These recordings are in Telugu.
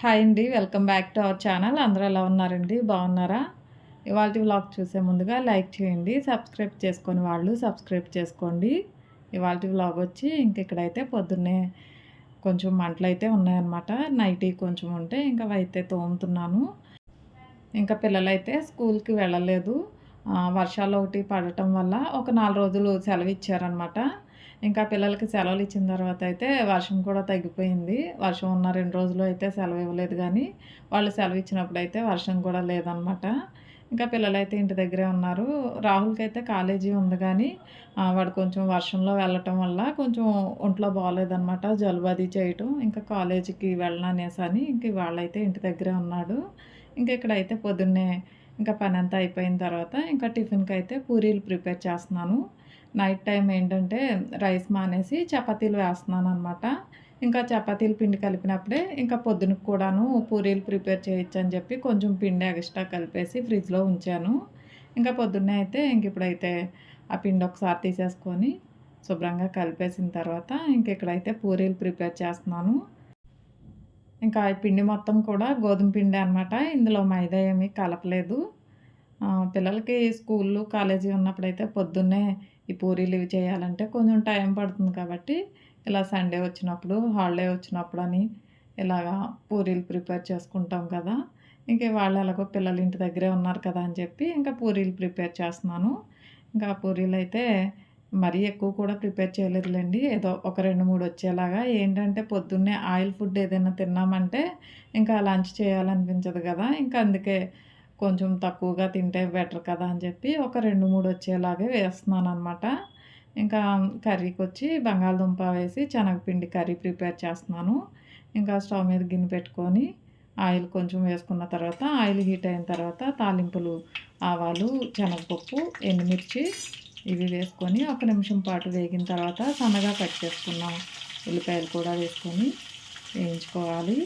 హాయ్ అండి welcome back to our channel. అందరూ ఎలా ఉన్నారండి? బాగున్నారా? ఇవాళ వ్లాగ్ చూసే ముందుగా లైక్ చేయండి సబ్స్క్రైబ్ చేసుకొని వాళ్ళు సబ్స్క్రైబ్ చేసుకోండి. ఇవాళ వ్లాగ్ వచ్చి ఇంక ఇక్కడైతే పొద్దున్నే కొంచెం మంటలు అయితే ఉన్నాయన్నమాట నైటీ కొంచెం ఉంటే ఇంకా అయితే తోముతున్నాను. ఇంకా పిల్లలైతే స్కూల్కి వెళ్ళలేదు. వర్షాలు ఒకటి పడటం వల్ల ఒక నాలుగు రోజులు సెలవు ఇచ్చారనమాట ఇంకా పిల్లలకి సెలవులు ఇచ్చిన తర్వాత అయితే వర్షం కూడా తగ్గిపోయింది. వర్షం ఉన్న రెండు రోజులు అయితే సెలవు ఇవ్వలేదు కానీ వాళ్ళు సెలవు ఇచ్చినప్పుడు అయితే వర్షం కూడా లేదనమాట ఇంకా పిల్లలైతే ఇంటి దగ్గరే ఉన్నారు. రాహుల్కి అయితే కాలేజీ ఉంది కానీ వాడు కొంచెం వర్షంలో వెళ్ళటం వల్ల కొంచెం ఒంట్లో బాగోలేదనమాట జలుబు అది చేయటం ఇంకా కాలేజీకి వెళ్ళననేసి అని ఇంక వాళ్ళైతే ఇంటి దగ్గరే ఉన్నాడు. ఇంకా ఇక్కడైతే పొద్దున్నే ఇంకా పని అంతా అయిపోయిన తర్వాత ఇంకా టిఫిన్కి అయితే పూరీలు ప్రిపేర్ చేస్తున్నాను. నైట్ టైం ఏంటంటే రైస్ మానేసి చపాతీలు వేస్తున్నాను అనమాట ఇంకా చపాతీలు పిండి కలిపినప్పుడే ఇంకా పొద్దునకు కూడాను పూరీలు ప్రిపేర్ చేయొచ్చు అని చెప్పి కొంచెం పిండి ఎక్స్ట్రా కలిపేసి ఫ్రిడ్జ్లో ఉంచాను. ఇంకా పొద్దున్నే అయితే ఇంక ఇప్పుడైతే ఆ పిండి ఒకసారి తీసేసుకొని శుభ్రంగా కలిపేసిన తర్వాత ఇంక ఇక్కడైతే పూరీలు ప్రిపేర్ చేస్తున్నాను. ఇంకా ఈ పిండి మొత్తం కూడా గోధుమ పిండి అనమాట ఇందులో మైదా ఏమీ కలపలేదు. పిల్లలకి స్కూళ్ళు కాలేజీ ఉన్నప్పుడైతే పొద్దున్నే ఈ పూరీలు ఇవి చేయాలంటే కొంచెం టైం పడుతుంది కాబట్టి ఇలా సండే వచ్చినప్పుడు హాలిడే వచ్చినప్పుడు అని ఇలాగా పూరీలు ప్రిపేర్ చేసుకుంటాం కదా. ఇంకా వాళ్ళు ఎలాగో పిల్లలు ఇంటి దగ్గరే ఉన్నారు కదా అని చెప్పి ఇంకా పూరీలు ప్రిపేర్ చేస్తున్నాను. ఇంకా పూరీలు అయితే మరీ ఎక్కువ కూడా ప్రిపేర్ చేయలేదులేండి. ఏదో ఒక రెండు మూడు వచ్చేలాగా. ఏంటంటే పొద్దున్నే ఆయిల్ ఫుడ్ ఏదైనా తిన్నామంటే ఇంకా లంచ్ చేయాలనిపించదు కదా. ఇంకా అందుకే కొంచెం తక్కువగా తింటే బెటర్ కదా అని చెప్పి ఒక రెండు మూడు వచ్చేలాగే వేస్తున్నాను అనమాట ఇంకా కర్రీకి వచ్చి బంగాళదుంప వేసి శనగపిండి కర్రీ ప్రిపేర్ చేస్తున్నాను. ఇంకా స్టవ్ మీద గిన్నె పెట్టుకొని ఆయిల్ కొంచెం వేసుకున్న తర్వాత ఆయిల్ హీట్ అయిన తర్వాత తాలింపులు ఆవాలు శనగపప్పు ఎండుమిర్చి ఇవి వేసుకొని ఒక నిమిషం పాటు వేగిన తర్వాత సన్నగా కట్ చేసుకున్నాం ఉల్లిపాయలు కూడా వేసుకొని వేయించుకోవాలి.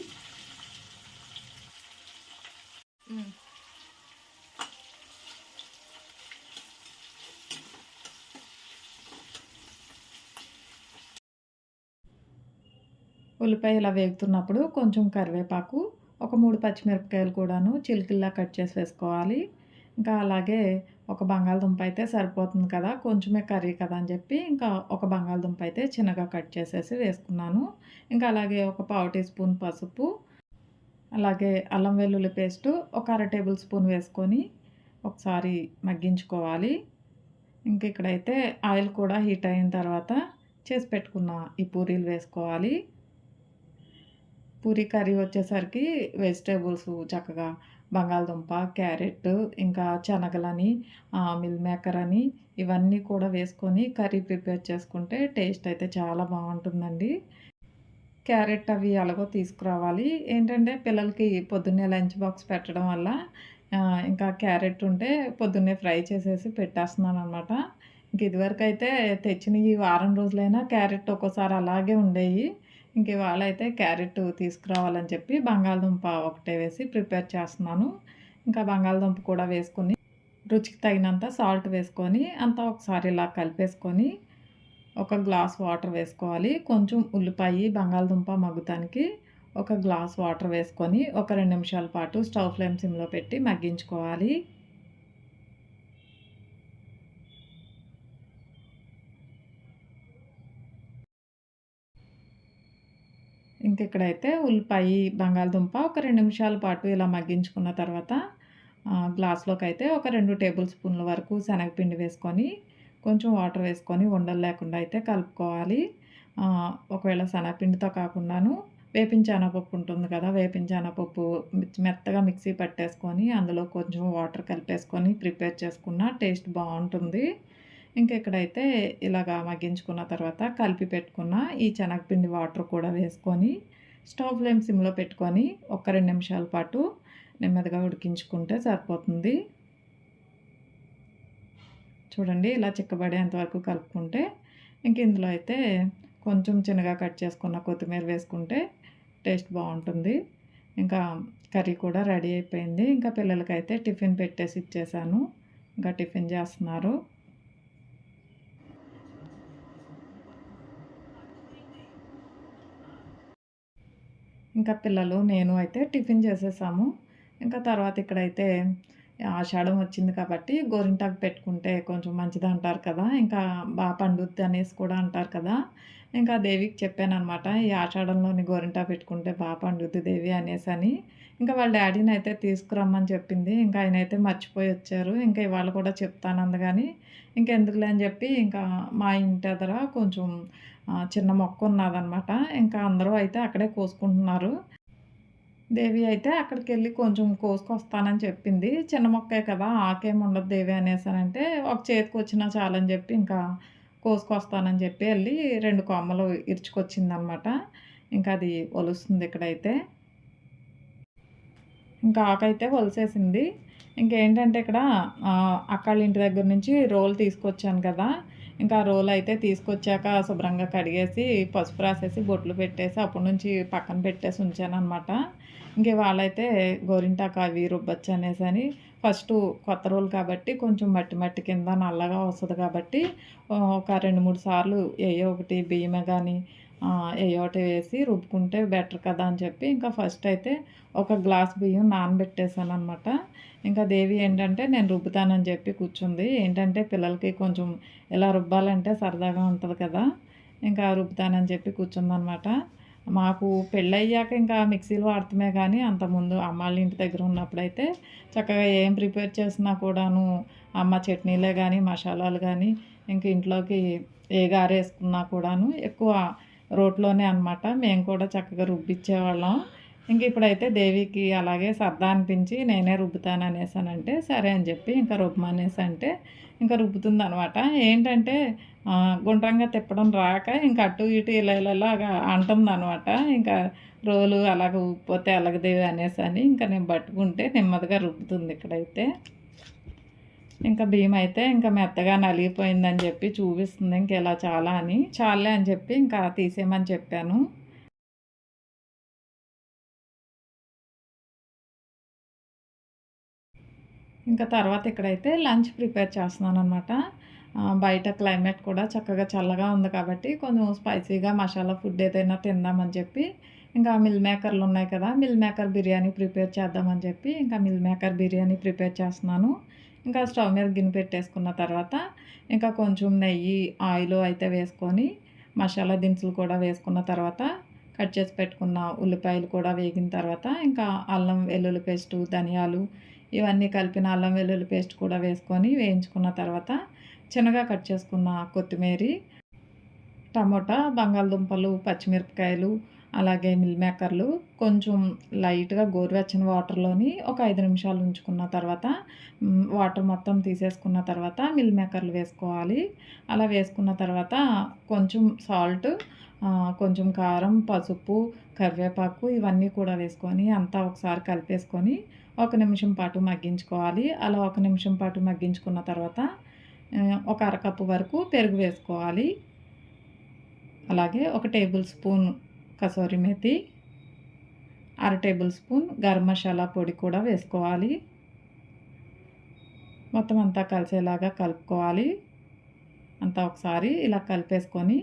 ఉల్లిపాయ ఇలా వేగుతున్నప్పుడు కొంచెం కరివేపాకు ఒక మూడు పచ్చిమిరపకాయలు కూడాను చిలికిల్లా కట్ చేసి వేసుకోవాలి. ఇంకా అలాగే ఒక బంగాళదుంప అయితే సరిపోతుంది కదా కొంచెమే కర్రీ కదా అని చెప్పి ఇంకా ఒక బంగాళదుంప అయితే చిన్నగా కట్ చేసేసి వేసుకున్నాను. ఇంకా అలాగే ఒక పావు టీ స్పూన్ పసుపు అలాగే అల్లం వెల్లుల్లి పేస్టు ఒక అర టేబుల్ స్పూన్ వేసుకొని ఒకసారి మగ్గించుకోవాలి. ఇంక ఇక్కడైతే ఆయిల్ కూడా హీట్ అయిన తర్వాత చేసి పెట్టుకున్న ఈ పూరీలు వేసుకోవాలి. పూరీ కర్రీ వచ్చేసరికి వెజిటేబుల్స్ చక్కగా బంగాళదుంప క్యారెట్ ఇంకా శనగలని మిల్ మేకర్ అని ఇవన్నీ కూడా వేసుకొని కర్రీ ప్రిపేర్ చేసుకుంటే టేస్ట్ అయితే చాలా బాగుంటుందండి. క్యారెట్ అవి ఎలాగో తీసుకురావాలి. ఏంటంటే పిల్లలకి పొద్దున్నే లంచ్ బాక్స్ పెట్టడం వల్ల ఇంకా క్యారెట్ ఉంటే పొద్దున్నే ఫ్రై చేసేసి పెట్టేస్తున్నాను అనమాట ఇంక ఇదివరకు అయితే తెచ్చిన ఈ వారం రోజులైనా క్యారెట్ ఒక్కోసారి అలాగే ఉండేవి. ఇంక ఇవాళ అయితే క్యారెట్ తీసుకురావాలని చెప్పి బంగాళదుంప ఒకటే వేసి ప్రిపేర్ చేస్తున్నాను. ఇంకా బంగాళదుంప కూడా వేసుకొని రుచికి తగినంత సాల్ట్ వేసుకొని అంతా ఒకసారి ఇలా కలిపేసుకొని ఒక గ్లాస్ వాటర్ వేసుకోవాలి. కొంచెం ఉల్లిపాయ బంగాళదుంప మగ్గుతానికి ఒక గ్లాస్ వాటర్ వేసుకొని ఒక రెండు నిమిషాల పాటు స్టవ్ ఫ్లేమ్ సిమ్లో పెట్టి మగ్గించుకోవాలి. ఇంక ఇక్కడైతే ఉల్లిపాయ బంగాళదుంప ఒక రెండు నిమిషాల పాటు ఇలా మగ్గించుకున్న తర్వాత గ్లాస్లోకి అయితే ఒక రెండు టేబుల్ స్పూన్ల వరకు శనగపిండి వేసుకొని కొంచెం వాటర్ వేసుకొని ఉండలు లేకుండా అయితే కలుపుకోవాలి. ఒకవేళ శనగపిండితో కాకుండాను వేపించానపప్పు ఉంటుంది కదా వేపించానపప్పు మెత్తగా మిక్సీ పట్టేసుకొని అందులో కొంచెం వాటర్ కలిపేసుకొని ప్రిపేర్ చేసుకున్న టేస్ట్ బాగుంటుంది. ఇంకా ఇక్కడైతే ఇలాగా మగ్గించుకున్న తర్వాత కలిపి పెట్టుకున్న ఈ శనగపిండి వాటర్ కూడా వేసుకొని స్టవ్ ఫ్లేమ్ సిమ్లో పెట్టుకొని ఒక రెండు నిమిషాల పాటు నెమ్మదిగా ఉడికించుకుంటే సరిపోతుంది. చూడండి ఇలా చిక్కబడేంతవరకు కలుపుకుంటే ఇంక ఇందులో అయితే కొంచెం చిన్నగా కట్ చేసుకున్న కొత్తిమీర వేసుకుంటే టేస్ట్ బాగుంటుంది. ఇంకా కర్రీ కూడా రెడీ అయిపోయింది. ఇంకా పిల్లలకైతే టిఫిన్ పెట్టేసి ఇచ్చేసాను. ఇంకా టిఫిన్ చేస్తున్నారు. ఇంకా పిల్లలు నేను అయితే టిఫిన్ చేసేసాము. ఇంకా తర్వాత ఇక్కడైతే ఆషాఢం వచ్చింది కాబట్టి గోరింటాకు పెట్టుకుంటే కొంచెం మంచిది అంటారు కదా. ఇంకా బాగా పండుద్ది అనేసి కూడా అంటారు కదా. ఇంకా దేవికి చెప్పానమాట ఈ ఆషాఢంలోని గోరింటా పెట్టుకుంటే బాగా పండుద్ది దేవి అనేసి అని. ఇంకా వాళ్ళ డాడీని అయితే తీసుకురమ్మని చెప్పింది. ఇంకా ఆయన అయితే మర్చిపోయి వచ్చారు. ఇంకా ఇవాళ కూడా చెప్తాను అందుకని. ఇంకెందుకులే అని చెప్పి ఇంకా మా ఇంటి దగ్గర కొంచెం చిన్న మొక్క ఉన్నదనమాట ఇంకా అందరూ అయితే అక్కడే కోసుకుంటున్నారు. దేవి అయితే అక్కడికి వెళ్ళి కొంచెం కోసుకొస్తానని చెప్పింది. చిన్న మొక్కే కదా ఆకేం ఉండదు దేవి అనేసానంటే ఒక చేతికి వచ్చినా చాలని చెప్పి ఇంకా కోసుకొస్తానని చెప్పి వెళ్ళి రెండు కొమ్మలు ఇరుచుకొచ్చిందనమాట ఇంకా అది ఒలుస్తుంది ఇక్కడైతే. ఇంకా ఆకైతే వలిసేసింది ఇంకేంటంటే ఇక్కడ అక్కళ్ళ ఇంటి దగ్గర నుంచి రోల్ తీసుకొచ్చాను కదా. ఇంకా రోల్ అయితే తీసుకొచ్చాక శుభ్రంగా కడిగేసి పసుపు రాసేసి బొట్లు పెట్టేసి అప్పటి నుంచి పక్కన పెట్టేసి ఉంచాను అనమాట ఇంక వాళ్ళైతే గోరింటాకు అవి రుబ్బచ్చు అనేసి అని ఫస్ట్ కొత్త రోలు కాబట్టి కొంచెం మట్టి మట్టి కింద నల్లగా వస్తుంది కాబట్టి ఒక రెండు మూడు సార్లు ఏ ఒకటి బియ్యమే కానీ ఏయోటి వేసి రుబ్బుకుంటే బెటర్ కదా అని చెప్పి ఇంకా ఫస్ట్ అయితే ఒక గ్లాస్ బియ్యం నానబెట్టేశాను అనమాట ఇంకా దేవి ఏంటంటే నేను రుబ్బుతానని చెప్పి కూర్చుంది. ఏంటంటే పిల్లలకి కొంచెం ఇలా రుబ్బాలంటే సరదాగా ఉంటుంది కదా. ఇంకా రుబ్బుతానని చెప్పి కూర్చుందనమాట మాకు పెళ్ళయ్యాక ఇంకా మిక్సీలు వాడతామే కానీ అంతకుముందు అమ్మాళ్ళ ఇంటి దగ్గర ఉన్నప్పుడైతే చక్కగా ఏం ప్రిపేర్ చేసినా కూడాను అమ్మ చట్నీలే కానీ మసాలాలు కానీ ఇంక ఇంట్లోకి ఏ గారేసుకున్నా కూడాను ఎక్కువ రోడ్లోనే అనమాట మేము కూడా చక్కగా రుబ్బిచ్చేవాళ్ళం. ఇంక ఇప్పుడైతే దేవికి అలాగే సరదా అనిపించి నేనే రుబ్బుతాను అనేసానంటే సరే అని చెప్పి ఇంకా రుబ్బమనేసి అంటే ఇంకా రుబ్బుతుంది అనమాట ఏంటంటే గుండ్రంగా తిప్పడం రాక ఇంకా అటు ఇటు ఇలా ఇలాగా అంటుంది అనమాట ఇంకా రోలు అలాగ ఉప్పిపోతే అలగదేవి అనేసి అని ఇంకా నేను పట్టుకుంటే నెమ్మదిగా రుబ్బుతుంది ఇక్కడైతే. ఇంకా భీమ్ అయితే ఇంకా మెత్తగా నలిగిపోయిందని చెప్పి చూపిస్తుంది ఇంక ఇలా చాలా అని. చాలే అని చెప్పి ఇంకా తీసేయమని చెప్పాను. ఇంకా తర్వాత ఇక్కడైతే లంచ్ ప్రిపేర్ చేస్తున్నాను అనమాట బయట క్లైమేట్ కూడా చక్కగా చల్లగా ఉంది కాబట్టి కొంచెం స్పైసీగా మసాలా ఫుడ్ ఏదైనా తిందామని చెప్పి ఇంకా మిల్ మేకర్లు ఉన్నాయి కదా మిల్ మేకర్ బిర్యానీ ప్రిపేర్ చేద్దామని చెప్పి ఇంకా మిల్ మేకర్ బిర్యానీ ప్రిపేర్ చేస్తున్నాను. ఇంకా స్టవ్ మీద గిన్నె పెట్టేసుకున్న తర్వాత ఇంకా కొంచెం నెయ్యి ఆయిల్ అయితే వేసుకొని మసాలా దినుసులు కూడా వేసుకున్న తర్వాత కట్ చేసి పెట్టుకున్న ఉల్లిపాయలు కూడా వేగిన తర్వాత ఇంకా అల్లం వెల్లుల్లి పేస్టు ధనియాలు ఇవన్నీ కలిపిన అల్లం వెల్లుల్లి పేస్ట్ కూడా వేసుకొని వేయించుకున్న తర్వాత చిన్నగా కట్ చేసుకున్న కొత్తిమీర టమోటా బంగాళదుంపలు పచ్చిమిరపకాయలు అలాగే మిల్ మేకర్లు కొంచెం లైట్గా గోరువెచ్చని వాటర్లోని ఒక ఐదు నిమిషాలు ఉంచుకున్న తర్వాత వాటర్ మొత్తం తీసేసుకున్న తర్వాత మిల్ మేకర్లు వేసుకోవాలి. అలా వేసుకున్న తర్వాత కొంచెం సాల్ట్ కొంచెం కారం పసుపు కరివేపాకు ఇవన్నీ కూడా వేసుకొని అంతా ఒకసారి కలిపేసుకొని ఒక నిమిషం పాటు మగ్గించుకోవాలి. అలా ఒక నిమిషం పాటు మగ్గించుకున్న తర్వాత ఒక అరకప్పు వరకు పెరుగు వేసుకోవాలి. అలాగే ఒక టేబుల్ స్పూన్ కసూరి మేతి అర టేబుల్ స్పూన్ గరం మసాలా పొడి కూడా వేసుకోవాలి. మొత్తం అంతా కలిసేలాగా కలుపుకోవాలి. అంతా ఒకసారి ఇలా కలిపేసుకొని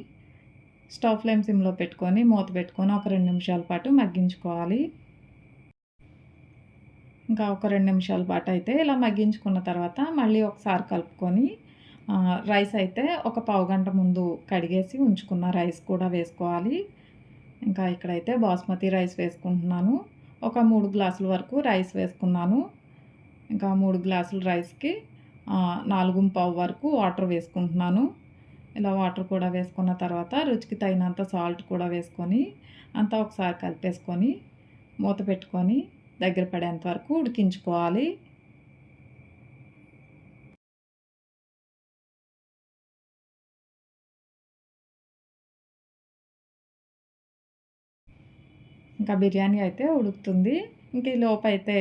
స్టవ్ ఫ్లేమ్ సిమ్లో పెట్టుకొని మూత పెట్టుకొని ఒక రెండు నిమిషాల పాటు మగ్గించుకోవాలి. ఇంకా ఒక రెండు నిమిషాల పాటు అయితే ఇలా మగ్గించుకున్న తర్వాత మళ్ళీ ఒకసారి కలుపుకొని రైస్ అయితే ఒక పావు గంట ముందు కడిగేసి ఉంచుకున్న రైస్ కూడా వేసుకోవాలి. ఇంకా ఇక్కడైతే బాస్మతి రైస్ వేసుకుంటున్నాను. ఒక మూడు గ్లాసుల వరకు రైస్ వేసుకున్నాను. ఇంకా మూడు గ్లాసుల రైస్కి నాలుగు పావు వరకు వాటర్ వేసుకుంటున్నాను. ఇలా వాటర్ కూడా వేసుకున్న తర్వాత రుచికి తగినంత సాల్ట్ కూడా వేసుకొని అంతా ఒకసారి కలిపేసుకొని మూత పెట్టుకొని దగ్గర పడేంత వరకు ఉడికించుకోవాలి. ఇంకా బిర్యానీ అయితే ఉడుకుతుంది. ఇంక ఈ లోపు అయితే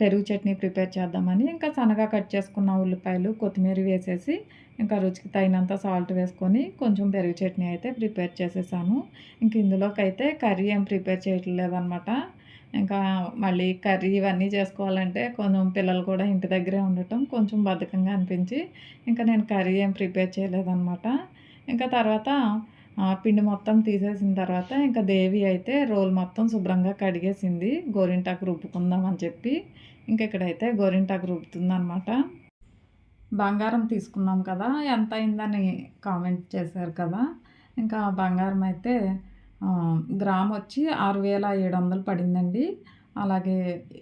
పెరుగు చట్నీ ప్రిపేర్ చేద్దామని ఇంకా సన్నగా కట్ చేసుకున్న ఉల్లిపాయలు కొత్తిమీర వేసేసి ఇంకా రుచికి తగినంత సాల్ట్ వేసుకొని కొంచెం పెరుగు చట్నీ అయితే ప్రిపేర్ చేసేసాను. ఇంక ఇందులోకి అయితే కర్రీ ఏం ప్రిపేర్ చేయట్లేదనమాట ఇంకా మళ్ళీ కర్రీ ఇవన్నీ చేసుకోవాలంటే కొంచెం పిల్లలు కూడా ఇంటి దగ్గరే ఉండటం కొంచెం బద్ధకంగా అనిపించి ఇంకా నేను కర్రీ ఏం ప్రిపేర్ చేయలేదన్నమాట. ఇంకా తర్వాత పిండి మొత్తం తీసేసిన తర్వాత ఇంకా దేవి అయితే రోల్ మొత్తం శుభ్రంగా కడిగేసింది. గోరింటాకు రుబ్బుకుందామని చెప్పి ఇంక ఇక్కడైతే గోరింటాకు రుబ్బుతుంది అనమాట బంగారం తీసుకున్నాం కదా ఎంత అయిందని కామెంట్ చేశారు కదా. ఇంకా బంగారం అయితే గ్రామ్ వచ్చి ఆరు వేల ఏడు వందలు పడిందండి. అలాగే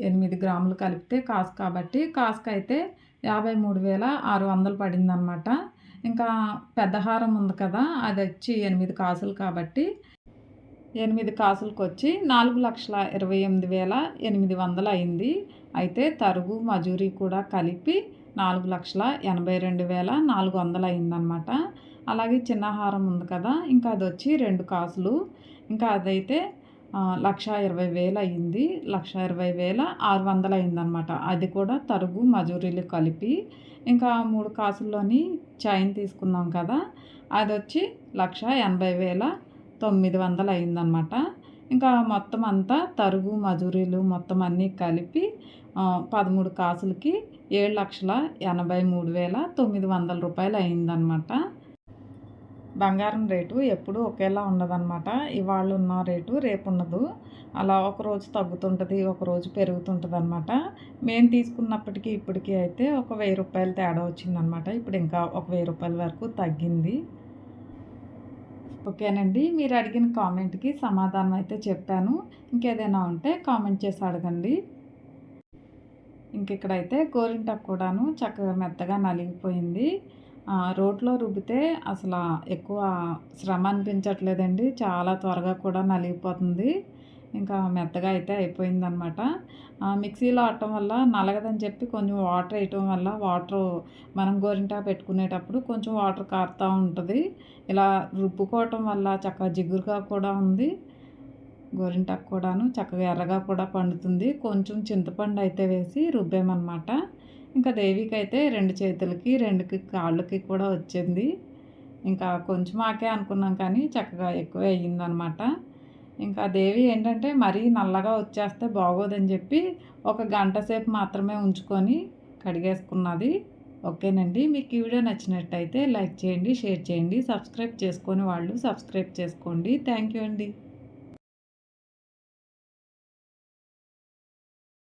ఎనిమిది గ్రాములు కలిపితే కాసు కాబట్టి కాసుకు అయితే యాభై మూడు వేల ఆరు వందలు పడిందనమాట ఇంకా పెద్ద హారం ఉంది కదా అది వచ్చి ఎనిమిది కాసులు కాబట్టి ఎనిమిది కాసులకు వచ్చి నాలుగు లక్షల ఇరవై ఎనిమిది వేల ఎనిమిది వందలు అయింది. అయితే తరుగు మజూరీ కూడా కలిపి నాలుగు లక్షల ఎనభై రెండు వేల నాలుగు వందలు అయిందనమాట అలాగే చిన్న హారం ఉంది కదా ఇంకా అది వచ్చి రెండు కాసులు. ఇంకా అదైతే లక్ష ఇరవై వేలు అయ్యింది లక్ష ఇరవై వేల ఆరు వందలు అయిందనమాట అది కూడా తరుగు మజూరీలు కలిపి ఇంకా మూడు కాసుల్లోని చైన్ తీసుకున్నాం కదా అది వచ్చి లక్ష ఎనభై వేల తొమ్మిది వందలు అయిందనమాట ఇంకా మొత్తం అంతా తరుగు మజూరీలు మొత్తం అన్నీ కలిపి పదమూడు కాసులకి ఏడు లక్షల ఎనభై మూడు వేల తొమ్మిది వందల రూపాయలు అయిందనమాట బంగారం రేటు ఎప్పుడు ఒకేలా ఉండదన్నమాట. ఇవాళ ఉన్న రేటు రేపు ఉండదు అలా ఒకరోజు తగ్గుతుంటుంది ఒకరోజు పెరుగుతుంటుంది అనమాట మేము తీసుకున్నప్పటికీ ఇప్పటికీ అయితే ఒక వెయ్యి రూపాయలు తేడా వచ్చిందనమాట ఇప్పుడు ఇంకా ఒక వెయ్యి రూపాయల వరకు తగ్గింది. ఓకేనండి. మీరు అడిగిన కామెంట్కి సమాధానం అయితే చెప్పాను. ఇంకేదైనా ఉంటే కామెంట్ చేసి అడగండి. ఇంక ఇక్కడైతే గోరింటాకు కూడాను చక్కగా మెత్తగా నలిగిపోయింది. రోట్లో రుబ్బితే అసలు ఎక్కువ శ్రమ అనిపించట్లేదండి. చాలా త్వరగా కూడా నలిగిపోతుంది. ఇంకా మెత్తగా అయితే అయిపోయిందనమాట. మిక్సీలో ఆడటం వల్ల నలగదని చెప్పి కొంచెం వాటర్ వేయటం వల్ల వాటర్ మనం గోరింటా పెట్టుకునేటప్పుడు కొంచెం వాటర్ కారుతూ ఉంటుంది. ఇలా రుబ్బుకోవటం వల్ల చక్కగా జిగురుగా కూడా ఉంది. గోరింటాకు కూడాను చక్కగా ఎర్రగా కూడా పండుతుంది. కొంచెం చింతపండు అయితే వేసి రుబ్బామన్నమాట ఇంకా దేవికి అయితే రెండు చేతులకి రెండుకి కాళ్ళకి కూడా వచ్చింది. ఇంకా కొంచెం ఆకే అనుకున్నాం కానీ చక్కగా ఎక్కువ అయ్యిందనమాట. ఇంకా దేవి ఏంటంటే మరీ నల్లగా వచ్చేస్తే బాగోదని చెప్పి ఒక గంట సేపు మాత్రమే ఉంచుకొని కడిగేసుకున్నది. ఓకేనండి. మీకు ఈ వీడియో నచ్చినట్టయితే లైక్ చేయండి షేర్ చేయండి సబ్స్క్రైబ్ చేసుకొని వాళ్ళు సబ్స్క్రైబ్ చేసుకోండి. థ్యాంక్ యూ అండి.